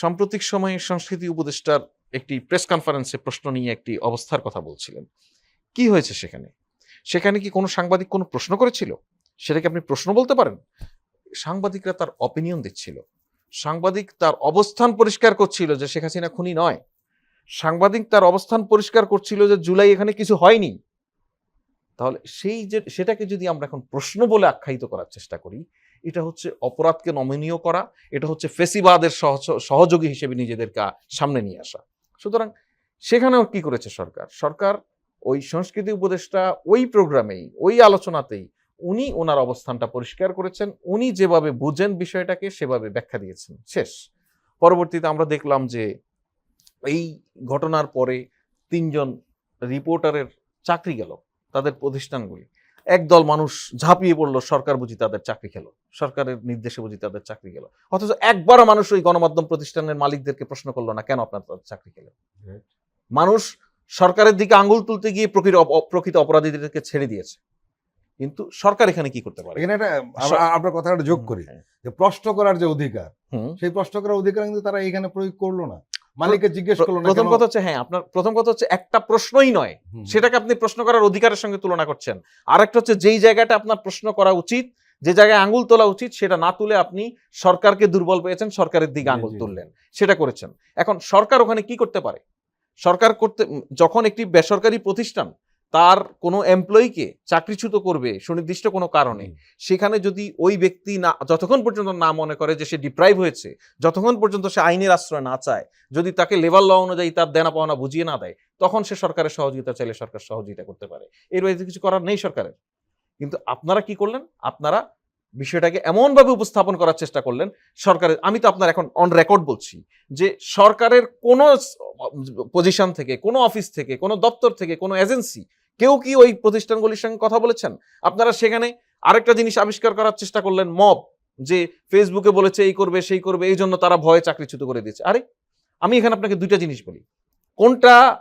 সাম্প্রতিক সময়ে সংস্কৃতি উপদেষ্টার একটি প্রেস কনফারেন্সে প্রশ্ন নিয়ে একটি অবস্থার কথা বলছিলেন। কি হয়েছে সেখানে? সেখানে কি কোনো সাংবাদিক কোনো প্রশ্ন করেছিল? সেটাকে আপনি প্রশ্ন বলতে পারেন? সাংবাদিকরা তার অপিনিয়ন দিচ্ছিল। সাংবাদিক তার অবস্থান পরিষ্কার করছিল যে শেখ হাসিনা খুনি নয়। সাংবাদিক তার অবস্থান পরিষ্কার করছিল যে জুলাই এখানে কিছু হয়নি। তাহলে সেই যে, সেটাকে যদি আমরা এখন প্রশ্ন বলে আখ্যায়িত করার চেষ্টা করি এটা হচ্ছে অপরাধকে নমনীয় করা, এটা হচ্ছে ফেসিবাদের সহযোগী হিসেবে নিজেদেরকে সামনে নিয়ে আসা। সুতরাং সেখানেও কি করেছে সরকার? সরকার ওই সংস্কৃতি উপদেষ্টা ওই প্রোগ্রামেই, ওই আলোচনাতেই উনি ওনার অবস্থানটা পরিষ্কার করেছেন, উনি যেভাবে বুঝেন বিষয়টাকে সেভাবে ব্যাখ্যা দিয়েছেন। শেষ। পরবর্তীতে আমরা দেখলাম যে এই ঘটনার পরে তিনজন রিপোর্টারের চাকরি গেল তাদের প্রতিষ্ঠানগুলি। একদল মানুষ ঝাঁপিয়ে পড়ল সরকার বুঝি তাদের চাকরি খেলো সরকারের নির্দেশে বুঝি তাদের চাকরি গেল অথচ একবারও মানুষ ওই গণমাধ্যম প্রতিষ্ঠানের মালিকদেরকে প্রশ্ন করল না কেন আপনার তাদের চাকরি খেলো মানুষ সরকারের দিকে আঙ্গুল তুলতে গিয়ে প্রকৃত প্রকৃত অপরাধীদেরকে ছেড়ে দিয়েছে। কিন্তু সরকার এখানে কি করতে পারে? এখানে একটা আমরা- আপনার কথাটা যোগ করি। যে প্রশ্ন করার যে অধিকার হুম। সেই প্রশ্ন করার অধিকার কিন্তু তারা এখানে প্রয়োগ করল না। মালিককে জিজ্ঞেস করল না প্রথম কথা হচ্ছে হ্যাঁ আপনার প্রথম কথা হচ্ছে একটা প্রশ্নই নয়। সেটাকে আপনি প্রশ্ন করার অধিকারের সঙ্গে তুলনা করছেন। আরেকটা হচ্ছে যেই জায়গাটা আপনার প্রশ্ন করা উচিত যে জায়গায় আঙ্গুল তোলা উচিত সেটা না তুলে আপনি সরকারকে দুর্বল পেয়েছেন সরকারের দিকে আঙুল আঙ্গুল তুললেন। সেটা করেছেন। এখন সরকার ওখানে কি করতে পারে? সরকার করতে যখন একটি বেসরকারি প্রতিষ্ঠান তার কোনো এমপ্লয়িকে চাকরিচ্যুত করবে সুনির্দিষ্ট কোনো কারণে। সেখানে যদি ওই ব্যক্তি না যতক্ষণ পর্যন্ত না মনে করে যে সে ডিপ্রাইভ হয়েছে যতক্ষণ পর্যন্ত সে আইনের আশ্রয় না চায় যদি তাকে লেবার ল অনুযায়ী তার দেনা পাওনা বুঝিয়ে না দেয় তখন সে সরকারের সহযোগিতা চাইলে সরকার সহযোগিতা করতে পারে। এর বাইরে কিছু করার নেই সরকারের। কিন্তু আপনারা কি করলেন? আপনারা বিষয়টাকে এমনভাবে উপস্থাপন করার চেষ্টা করলেন সরকারের আমি তো আপনার এখন অন রেকর্ড বলছি যে সরকারের কোনো পজিশন থেকে কোনো অফিস থেকে কোনো দপ্তর থেকে কোনো এজেন্সি কেউ কি ওই প্রতিষ্ঠানগুলির সঙ্গে কথা বলেছেন? আপনারা সেখানে আরেকটা জিনিস আবিষ্কার করার চেষ্টা করলেন, মব, যে ফেসবুকে বলেছে এই করবে, সেই করবে, এই জন্য তারা ভয়ে চাকরিচ্যুত করে দিয়েছে। আরে, আমি এখানে আপনাকে দুইটা জিনিস বলি। কোনটা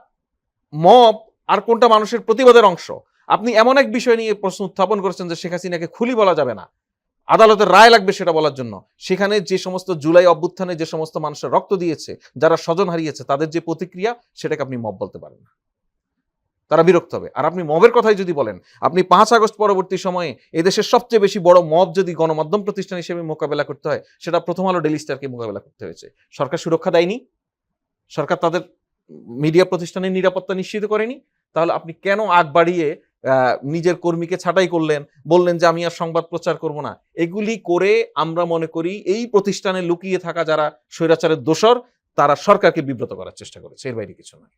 মব আর কোনটা মানুষের প্রতিবাদের অংশ? আপনি এমন এক বিষয় নিয়ে প্রশ্ন উত্থাপন করেছেন যে শেখ হাসিনাকে খুলি বলা যাবে না। আদালতের রায় লাগবে সেটা বলার জন্য। সেখানে যে সমস্ত জুলাই অভ্যুত্থানে যে সমস্ত মানুষের রক্ত দিয়েছে, যারা স্বজন হারিয়েছে, তাদের যে প্রতিক্রিয়া, সেটাকে আপনি মব বলতে পারেন না। তারা বিরক্ত হবে। আর আপনি মবের কথাই যদি বলেন, আপনি পাঁচ আগস্ট পরবর্তী সময়ে এদেশের সবচেয়ে বেশি বড় মব যদি গণমাধ্যম প্রতিষ্ঠান হিসেবে মোকাবেলা করতে হয়, সেটা প্রথম আলো ডেলি স্টারকে মোকাবেলা করতে হয়েছে। সরকার সুরক্ষা দেয়নি, সরকার তাদের মিডিয়া প্রতিষ্ঠানের নিরাপত্তা নিশ্চিত করেনি। তাহলে আপনি কেন আগ বাড়িয়ে নিজের কর্মীকে ছাঁটাই করলেন, বললেন যে আমি আর সংবাদ প্রচার করব না? এগুলি করে আমরা মনে করি এই প্রতিষ্ঠানে লুকিয়ে থাকা যারা স্বৈরাচারের দোষর, তারা সরকারকে বিব্রত করার চেষ্টা করেছে। এর বাইরে কিছু নয়।